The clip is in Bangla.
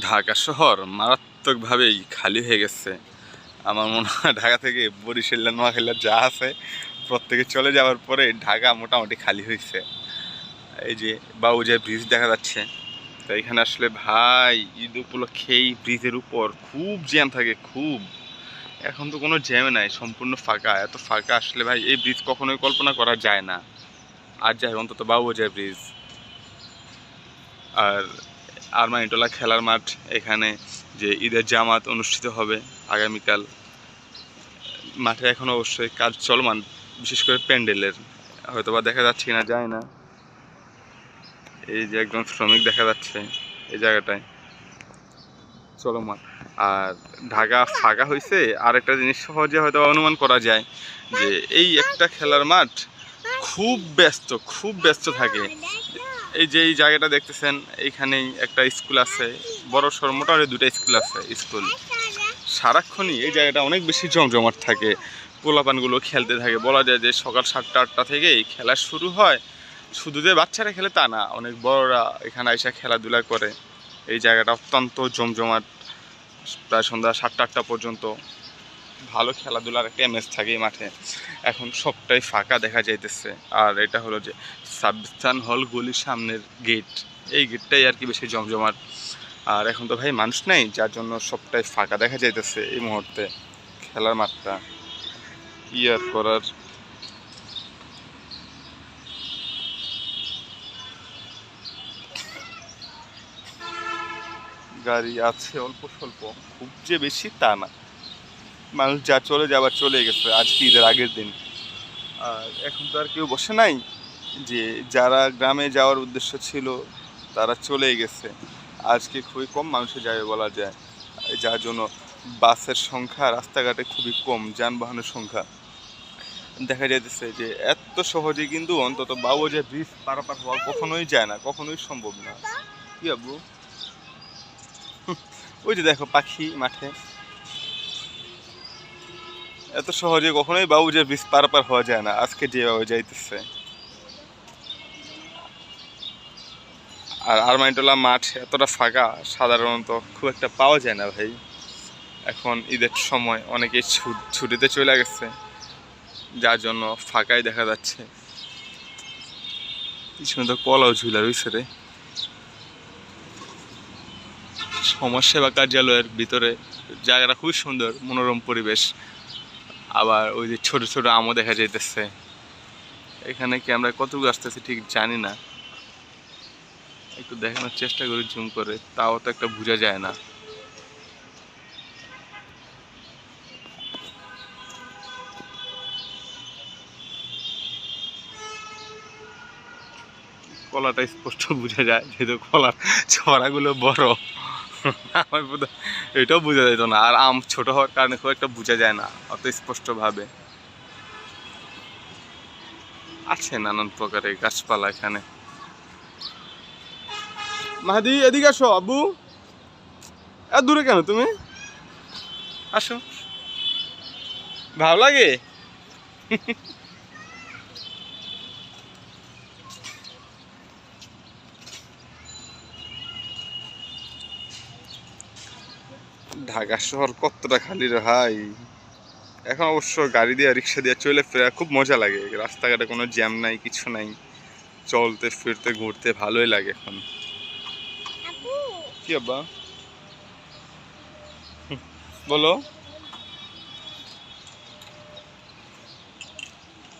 ঢাকা শহর মারাত্মকভাবেই খালি হয়ে গেছে। আমার মনে হয় ঢাকা থেকে বরিশাল, নোয়াখালী যা আছে, প্রত্যেকে চলে যাওয়ার পরে ঢাকা মোটামুটি খালি হয়েছে। এই যে বাবুজা ব্রিজ দেখা যাচ্ছে। তো এখানে আসলে ভাই, ঈদ উপলক্ষে এই ব্রিজের উপর খুব জ্যাম থাকে, খুব। এখন তো কোনো জ্যাম নাই, সম্পূর্ণ ফাঁকা। এত ফাঁকা আসলে ভাই, এই ব্রিজ কখনোই কল্পনা করা যায় না। আর যাই অন্তত বাবুজা ব্রিজ আর আরমানিটোলা খেলার মাঠ এখানে যে ঈদের জামাত অনুষ্ঠিত হবে আগামীকাল। মাঠে এখন অবশ্যই কাজ চলমান, বিশেষ করে প্যান্ডেলের। হয়তো বা দেখা যাচ্ছে কিনা যায় না। এই যে একজন শ্রমিক দেখা যাচ্ছে এই জায়গাটায়। চলমান। আর ঢাকা ফাঁকা হয়েছে আর একটা জিনিস সহজে হয়তো অনুমান করা যায় যে এই একটা খেলার মাঠ খুব ব্যস্ত খুব ব্যস্ত থাকে। এই যে এই জায়গাটা দেখতেছেন, এইখানেই একটা স্কুল আছে। বড় সড় মোটামুটি দুটো স্কুল আছে, স্কুল। সারাক্ষণই এই জায়গাটা অনেক বেশি জমজমাট থাকে, পোলাপানগুলো খেলতে থাকে। বলা যায় যে সকাল সাতটা, আটটা থেকেই খেলা শুরু হয়। শুধু যে বাচ্চারা খেলে তা না, অনেক বড়রা এখানে এসে খেলাধুলা করে। এই জায়গাটা অত্যন্ত জমজমাট, প্রায় সন্ধ্যা সাতটা, আটটা পর্যন্ত। ভালো খেলাধুলার একটা এমএস থাকে এই মাঠে। এখন সবটাই ফাঁকা দেখা যাইতেছে। আর এটা হলো যে সাবস্থান হল গলির সামনের গেট এই গেটটাই আর কি বেশি জমজমাট। আর এখন তো ভাই মানুষ নেই, যার জন্য সবটাই ফাঁকা দেখা যাইতেছে এই মুহূর্তে খেলার মাঠটা। কি আর করার? গাড়ি আছে অল্প স্বল্প, খুব যে বেশি তা না। মানুষ যা চলে যাবার চলে গেছে, আজকে ঈদের আগের দিন। আর এখন তো আর কেউ বসে নাই যে যারা গ্রামে যাওয়ার উদ্দেশ্য ছিল তারা চলে গেছে। আজকে খুবই কম মানুষে যাবে বলা যায়। যার জন্য বাসের সংখ্যা রাস্তাঘাটে খুবই কম, যানবাহনের সংখ্যা। দেখা যাইতেছে যে এত সহজে কিন্তু অন্তত বাবুজা ব্রিজ পারাপার হওয়া কখনোই যায় না, কখনোই সম্ভব না। কি আবু ওই যে দেখো পাখি মাঠে। এত সহজে কখনোই বাবুজা ব্রিজ পার হওয়া যায় না। আজকে যেভাবে যাইতেছে। আর আরমাইটোলা মাঠ এতটা ফাঁকা, সাধারণত খুব একটা পাওয়া যায় না ভাই। এখন ঈদের সময় অনেকেই ছুট- ছুটিতে চলে গেছে, যার জন্য ফাঁকাই দেখা যাচ্ছে। কি সুন্দর কলাও ঝুলা রয়েছে রে। সমাজসেবা কার্যালয়ের ভিতরে জায়গাটা খুবই সুন্দর, মনোরম পরিবেশ। আবার ওই যে ছোট ছোট আমও দেখা যাইতেছে। এখানে কি আমরা কতটুকু আসতেছি ঠিক জানি না। একটু দেখানোর চেষ্টা করি জুম করে, তাও তো একটা বোঝা যায় না। কলাটা স্পষ্ট বোঝা যায়, যেহেতু কলার ছড়াগুলো বড়। এটাও বোঝা যেত না। আর আম ছোট হওয়ার কারণে খুব একটা বোঝা যায় না, অত স্পষ্টভাবে। আছে নানান প্রকারের গাছপালা এখানে। মাহাদি, এদিকে আসো, আব্বু। এত দূরে কেন তুমি? আসো। ভালো লাগে? ঢাকা শহর কতটা খালি রে ভাই? এখন অবশ্য গাড়ি দিয়ে রিক্সা দিয়ে চলে ফেরা খুব মজা লাগে। রাস্তাঘাটে কোনো জ্যাম নাই কিছু নাই। চলতে ফিরতে ঘুরতে ভালোই লাগে এখন। কি আব্বা? বলো।